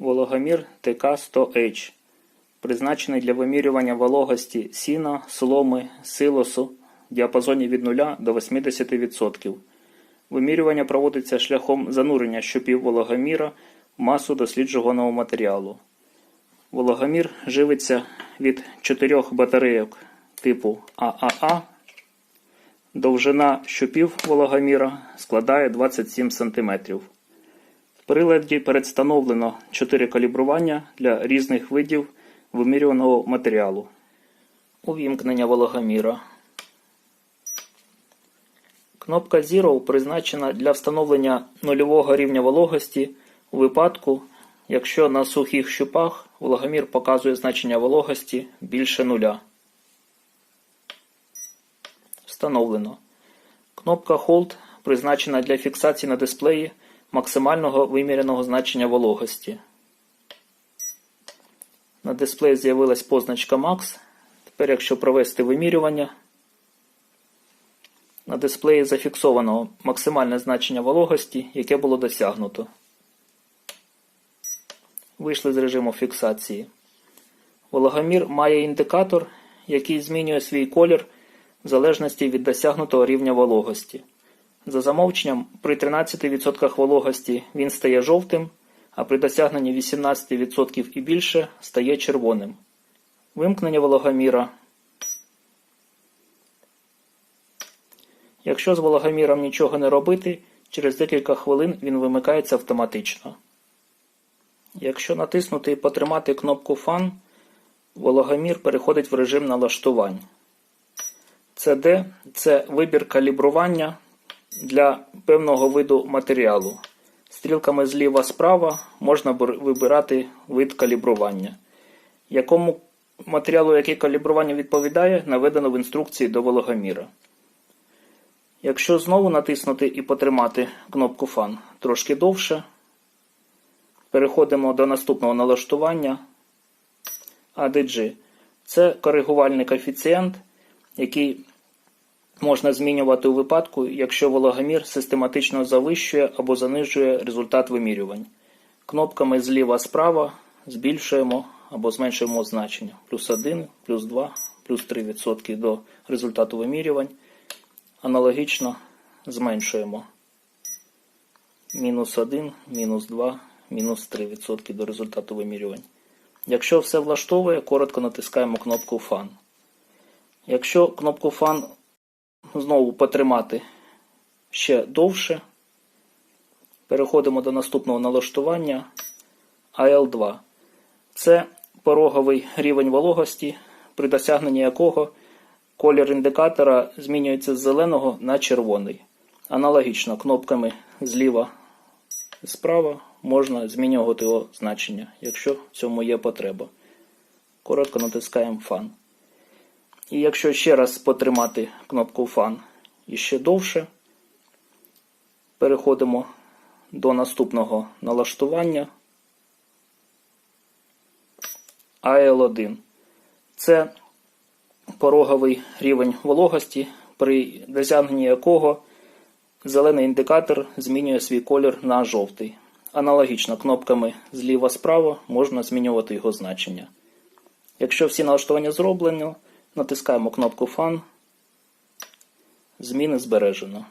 Вологомір ТК-100H, призначений для вимірювання вологості сіна, соломи, силосу в діапазоні від 0 до 80%. Вимірювання проводиться шляхом занурення щупів вологоміра в масу досліджуваного матеріалу. Вологомір живиться від чотирьох батарейок типу ААА. Довжина щупів вологоміра складає 27 см. Приладі представлено 4 калібрування для різних видів вимірюваного матеріалу. Увімкнення вологоміра. Кнопка Zero призначена для встановлення нульового рівня вологості у випадку, якщо на сухих щупах вологомір показує значення вологості більше нуля. Встановлено. Кнопка Hold призначена для фіксації на дисплеї максимального виміреного значення вологості. На дисплеї з'явилась позначка Max. Тепер, якщо провести вимірювання, на дисплеї зафіксовано максимальне значення вологості, яке було досягнуто. Вийшли з режиму фіксації. Вологомір має індикатор, який змінює свій колір в залежності від досягнутого рівня вологості. За замовченням, при 13% вологості він стає жовтим, а при досягненні 18% і більше стає червоним. Вимкнення вологоміра. Якщо з вологоміром нічого не робити, через декілька хвилин він вимикається автоматично. Якщо натиснути і потримати кнопку Fan, вологомір переходить в режим налаштувань. CD – це вибір калібрування для певного виду матеріалу. Стрілками зліва-справа можна вибирати вид калібрування. Якому матеріалу яке калібрування відповідає, наведено в інструкції до вологоміра. Якщо знову натиснути і потримати кнопку Fan трошки довше, переходимо до наступного налаштування ADG. Це коригувальний коефіцієнт, який можна змінювати у випадку, якщо вологомір систематично завищує або занижує результат вимірювань. Кнопками зліва-справа збільшуємо або зменшуємо значення. Плюс 1, плюс 2, плюс 3% до результату вимірювань. Аналогічно зменшуємо мінус 1, мінус 2, мінус 3% до результату вимірювань. Якщо все влаштовує, коротко натискаємо кнопку Fan. Якщо кнопку Fan знову потримати ще довше, переходимо до наступного налаштування AL2. Це пороговий рівень вологості, при досягненні якого колір індикатора змінюється з зеленого на червоний. Аналогічно кнопками зліва і справа можна змінювати його значення, якщо в цьому є потреба. Коротко натискаємо Fan. І якщо ще раз потримати кнопку Fan і ще довше, переходимо до наступного налаштування AL1. Це пороговий рівень вологості, при досягненні якого зелений індикатор змінює свій колір на жовтий. Аналогічно кнопками зліва-справа можна змінювати його значення. Якщо всі налаштування зроблені, натискаємо кнопку Fan. Зміни збережено.